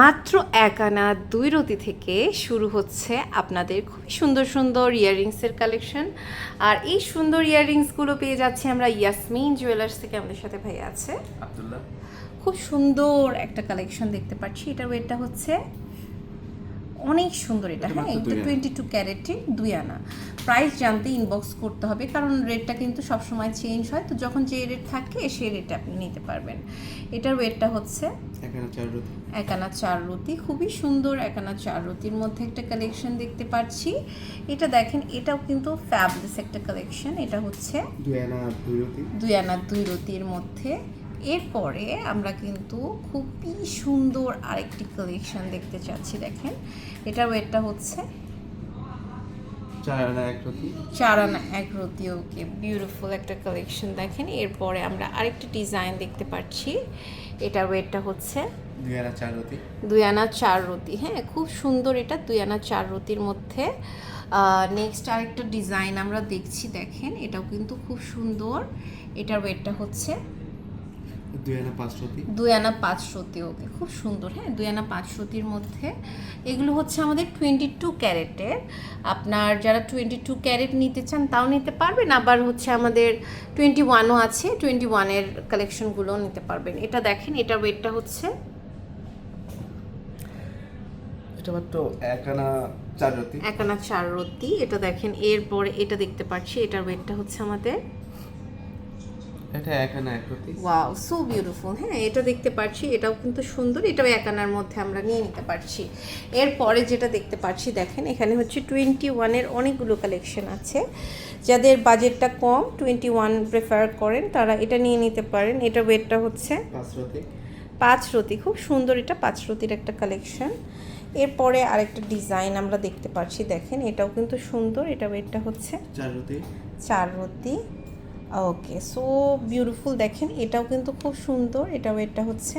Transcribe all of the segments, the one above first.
মাত্র এক আনা দুই রতি থেকে শুরু হচ্ছে আপনাদের খুবই সুন্দর সুন্দর ইয়াররিংসের কালেকশন। আর এই সুন্দর ইয়াররিংসগুলো পেয়ে যাচ্ছি আমরা ইয়াসমিন জুয়েলার্স থেকে আমাদের সাথে ভাই আছে। আব্দুল্লাহ। খুব সুন্দর একটা কালেকশন দেখতে পাচ্ছি। এটার ওয়েটটা হচ্ছে অনেক সুন্দর এটা। হ্যাঁ এটা টোয়েন্টি টু ক্যারেটের দুই আনা। প্রাইস জানতে ইনবক্স করতে হবে কারণ রেটটা কিন্তু সবসময় চেঞ্জ হয়। তো যখন যে রেট থাকে সেই রেটটা আপনি নিতে পারবেন। এটার ওয়েটটা হচ্ছে একানা চার রতি খুবই সুন্দর একানা চার রতির মধ্যে একটা কালেকশন দেখতে পাচ্ছি। এটা দেখেন এটাও কিন্তু ফ্যাবলেস একটা কালেকশন এটা হচ্ছে দুই আনা দুই রতি দুই আনা দুই রতির মধ্যে। এরপরে আমরা কিন্তু খুবই সুন্দর আরেকটি কালেকশন দেখতে চাচ্ছি দেখেন। এটার ওয়েটটা হচ্ছে? চার আনা এক রতি। চার আনা এক রতি ওকে বিউটিফুল একটা কালেকশন দেখেন। এরপরে আমরা আরেকটা ডিজাইন দেখতে পাচ্ছি। এটার ওয়েটটা হচ্ছে? দুই আনা চার রতি। দুই আনা চার রতি হ্যাঁ খুব সুন্দর এটা দুই আনা চার রতির মধ্যে। নেক্সট আরেকটা ডিজাইন আমরা দেখছি দেখেন এটাও কিন্তু খুব সুন্দর। এটার ওয়েটটা হচ্ছে? দুই আনা পাঁচ রতি দুই আনা ওকে খুব সুন্দর হ্যাঁ দুই আনা পাঁচ রতির মধ্যে। এগুলো হচ্ছে আমাদের টোয়েন্টি টু ক্যারেটের। আপনার যারা টোয়েন্টি টু ক্যারেট নিতে চান তাও নিতে পারবেন। আবার হচ্ছে আমাদের টোয়েন্টি ওয়ানও আছে টোয়েন্টি ওয়ানের কালেকশনগুলোও নিতে পারবেন। এটা দেখেন এটার ওয়েটটা হচ্ছে? এটা মাত্র এক আনা চার রতি। এক আনা চার রতি। এটা দেখেন এরপরে এটা দেখতে পাচ্ছি এটার ওয়েটটা হচ্ছে আমাদের এটা এক আনা এক ওয়াও সো বিউটিফুল হ্যাঁ এটা দেখতে পাচ্ছি এটাও কিন্তু সুন্দর এটাও এক আনার মধ্যে আমরা নিয়ে নিতে পারছি। এরপরে যেটা দেখতে পাচ্ছি দেখেন এখানে হচ্ছে টোয়েন্টি ওয়ানের অনেকগুলো কালেকশন আছে। যাদের বাজেটটা কম টোয়েন্টি ওয়ান প্রেফার করেন তারা এটা নিয়ে নিতে পারেন। এটা ওয়েটটা হচ্ছে পাঁচ রতি পাঁচ রতি খুব সুন্দর এটা পাঁচ রতির একটা কালেকশন এরপরে আরেকটা ডিজাইন আমরা দেখতে পাচ্ছি দেখেন এটাও কিন্তু সুন্দর এটা ওয়েটটা হচ্ছে চার রতি চার রতি ওকে সো বিউটিফুল দেখেন এটাও কিন্তু খুব সুন্দর এটাও এটা ওয়েটটা হচ্ছে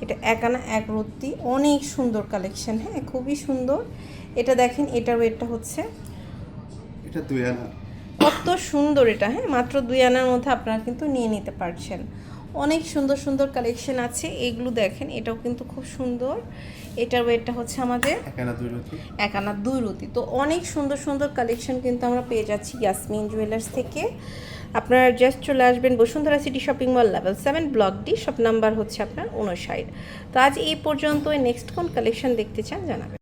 এটা একানা এক রত্তি অনেক সুন্দর কালেকশন হ্যাঁ খুবই সুন্দর। এটা দেখেন এটার ওয়েটটা হচ্ছে। এটা দুই আনা। কত সুন্দর এটা হ্যাঁ? মাত্র দুই আনার মধ্যে আপনারা কিন্তু নিয়ে নিতে পারছেন। অনেক সুন্দর সুন্দর কালেকশন আছে। এগুলো দেখেন এটাও কিন্তু খুব সুন্দর। এটার ওয়েটটা হচ্ছে আমাদের এক আনা দুই রতি এক আনা দুই রতি তো অনেক সুন্দর সুন্দর কালেকশন কিন্তু আমরা পেয়ে যাচ্ছি ইয়াসমিন জুয়েলার্স থেকে। আপনারা জাস্ট চলে আসবেন Bashundhara city shopping mall level seven block D shop number হচ্ছে আপনার উনষাট তো আজ এই পর্যন্ত নেক্সট কোন কালেকশন দেখতে চান জানাবেন।